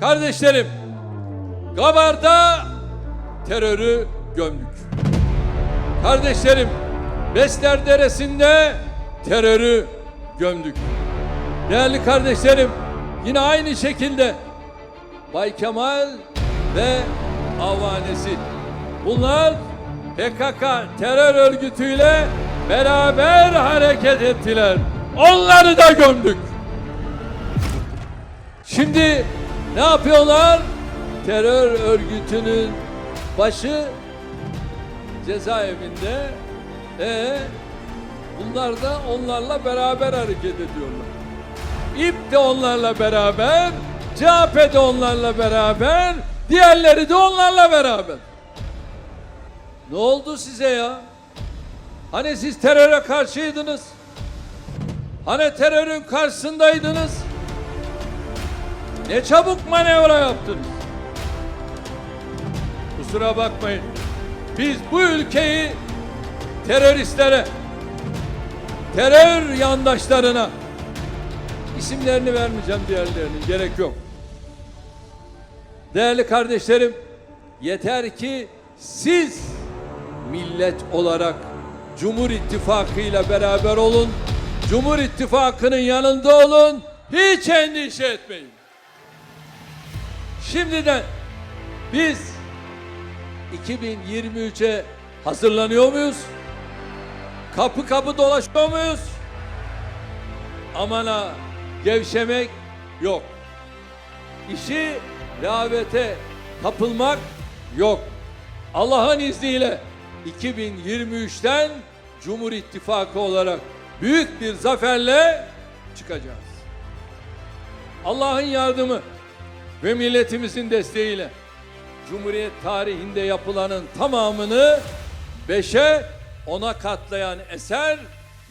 Kardeşlerim, Gabar'da terörü gömdük. Kardeşlerim, Besler Deresi'nde terörü gömdük. Değerli kardeşlerim, yine aynı şekilde Bay Kemal ve avanesi. Bunlar PKK terör örgütüyle beraber hareket ettiler. Onları da gömdük. Şimdi ne yapıyorlar? Terör örgütünün başı cezaevinde. E bunlar da onlarla beraber hareket ediyorlar. İP de onlarla beraber, CHP de onlarla beraber, diğerleri de onlarla beraber. Ne oldu size ya? Hani siz teröre karşıydınız? Hani terörün karşısındaydınız? Ne çabuk manevra yaptınız. Kusura bakmayın. Biz bu ülkeyi teröristlere, terör yandaşlarına isimlerini vermeyeceğim diğerlerinin gerek yok. Değerli kardeşlerim, yeter ki siz millet olarak Cumhur İttifakı ile beraber olun. Cumhur İttifakı'nın yanında olun. Hiç endişe etmeyin. Şimdiden biz 2023'e hazırlanıyor muyuz? Kapı kapı dolaşıyor muyuz? Aman ha gevşemek yok. İşi rehavete kapılmak yok. Allah'ın izniyle 2023'ten Cumhur İttifakı olarak büyük bir zaferle çıkacağız. Allah'ın yardımı ve milletimizin desteğiyle Cumhuriyet tarihinde yapılanın tamamını beşe ona katlayan eser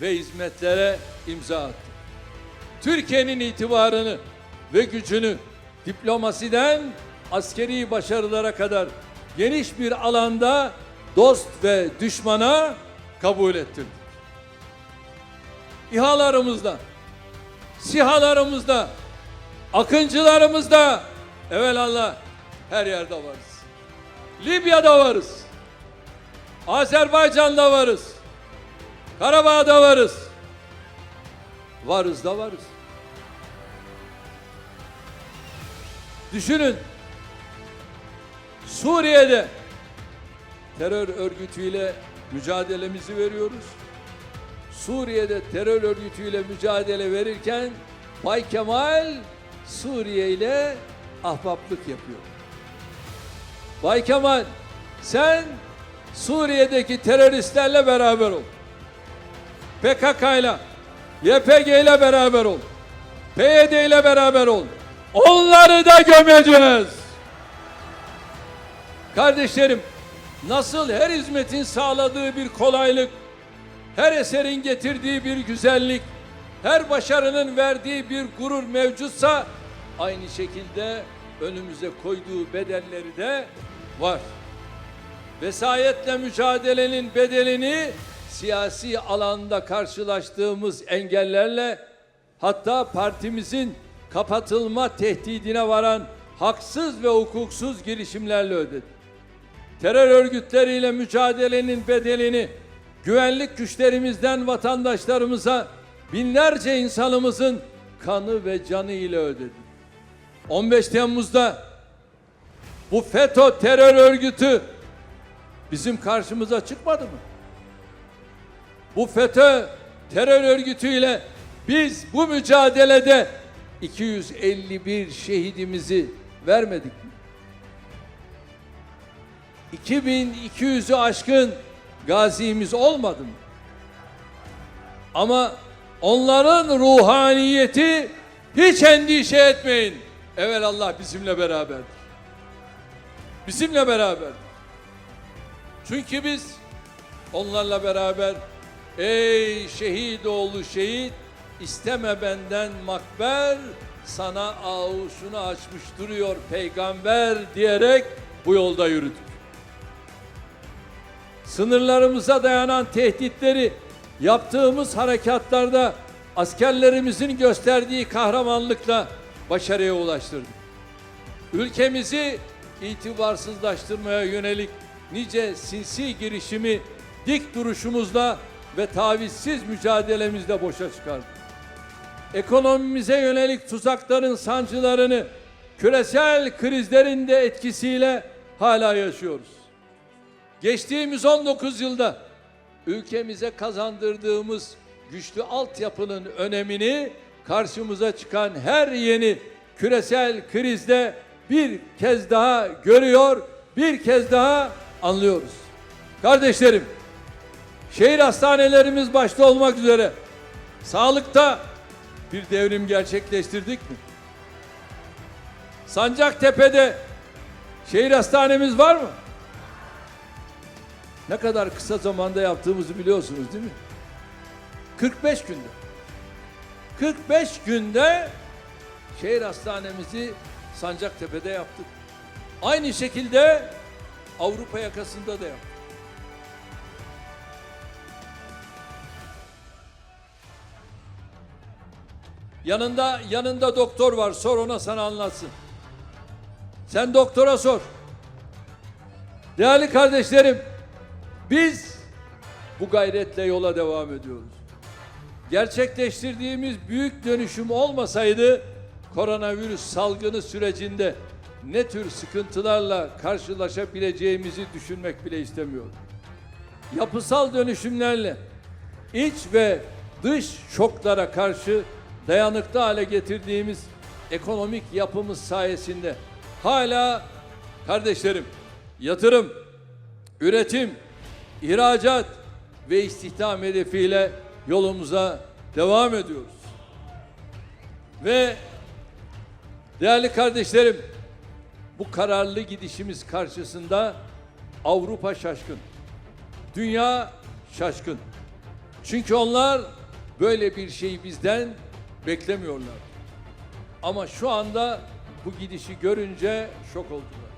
ve hizmetlere imza attı. Türkiye'nin itibarını ve gücünü diplomasiden askeri başarılara kadar geniş bir alanda dost ve düşmana kabul ettirdik. İHA'larımızda, SİHA'larımızda, akıncılarımızda evelallah her yerde varız. Libya'da varız. Azerbaycan'da varız. Karabağ'da varız. Varız da varız. Düşünün. Suriye'de terör örgütüyle mücadelemizi veriyoruz. Suriye'de terör örgütüyle mücadele verirken Bay Kemal Suriye ile ahbaplık yapıyor. Bay Kemal sen Suriye'deki teröristlerle beraber ol. PKK ile YPG ile beraber ol. PYD ile beraber ol. Onları da gömeceğiz. Kardeşlerim, nasıl her hizmetin sağladığı bir kolaylık, her eserin getirdiği bir güzellik, her başarının verdiği bir gurur mevcutsa, aynı şekilde önümüze koyduğu bedelleri de var. Vesayetle mücadelenin bedelini siyasi alanda karşılaştığımız engellerle hatta partimizin kapatılma tehdidine varan haksız ve hukuksuz girişimlerle ödedik. Terör örgütleriyle mücadelenin bedelini güvenlik güçlerimizden vatandaşlarımıza binlerce insanımızın kanı ve canı ile ödedik. 15 Temmuz'da bu FETÖ terör örgütü bizim karşımıza çıkmadı mı? Bu FETÖ terör örgütüyle biz bu mücadelede 251 şehidimizi vermedik mi? 2200'ü aşkın gazimiz olmadı mı? Ama onların ruhaniyeti hiç endişe etmeyin. Evet Allah bizimle beraberdir. Bizimle beraber. Çünkü biz onlarla beraber ey şehit oğlu şehit isteme benden makber sana ağuşunu açmış duruyor peygamber diyerek bu yolda yürüdük. Sınırlarımıza dayanan tehditleri yaptığımız harekatlarda askerlerimizin gösterdiği kahramanlıkla başarıya ulaştırdık. ülkemizi itibarsızlaştırmaya yönelik nice sinsi girişimi dik duruşumuzla ve tavizsiz mücadelemizle boşa çıkardı. Ekonomimize yönelik tuzakların sancılarını küresel krizlerin de etkisiyle hala yaşıyoruz. Geçtiğimiz 19 yılda ülkemize kazandırdığımız güçlü altyapının önemini karşımıza çıkan her yeni küresel krizde bir kez daha görüyor, bir kez daha anlıyoruz. Kardeşlerim, şehir hastanelerimiz başta olmak üzere sağlıkta bir devrim gerçekleştirdik mi? Sancaktepe'de şehir hastanemiz var mı? Ne kadar kısa zamanda yaptığımızı biliyorsunuz değil mi? 45 günde. 45 günde şehir hastanemizi Sancaktepe'de yaptık. Aynı şekilde Avrupa yakasında da yaptık. Yanında yanında doktor var. Sor ona sana anlatsın. Sen doktora sor. Değerli kardeşlerim, biz bu gayretle yola devam ediyoruz. Gerçekleştirdiğimiz büyük dönüşüm olmasaydı koronavirüs salgını sürecinde ne tür sıkıntılarla karşılaşabileceğimizi düşünmek bile istemiyorum. Yapısal dönüşümlerle iç ve dış şoklara karşı dayanıklı hale getirdiğimiz ekonomik yapımız sayesinde hala kardeşlerim yatırım, üretim, ihracat ve istihdam hedefiyle yolumuza devam ediyoruz. Ve değerli kardeşlerim bu kararlı gidişimiz karşısında Avrupa şaşkın. Dünya şaşkın. Çünkü onlar böyle bir şeyi bizden beklemiyorlar. Ama şu anda bu gidişi görünce şok oldular.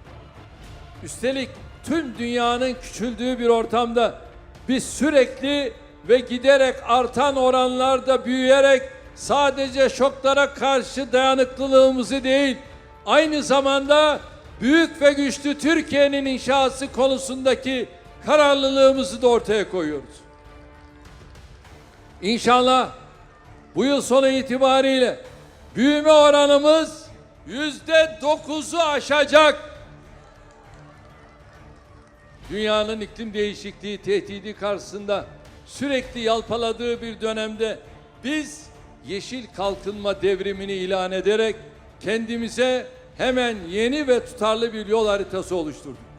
Üstelik tüm dünyanın küçüldüğü bir ortamda biz sürekli ve giderek artan oranlarda büyüyerek sadece şoklara karşı dayanıklılığımızı değil, aynı zamanda büyük ve güçlü Türkiye'nin inşası konusundaki kararlılığımızı da ortaya koyuyoruz. İnşallah bu yıl sonu itibariyle büyüme oranımız yüzde dokuzu aşacak. Dünyanın iklim değişikliği tehdidi karşısında sürekli yalpaladığı bir dönemde biz yeşil kalkınma devrimini ilan ederek kendimize hemen yeni ve tutarlı bir yol haritası oluşturduk.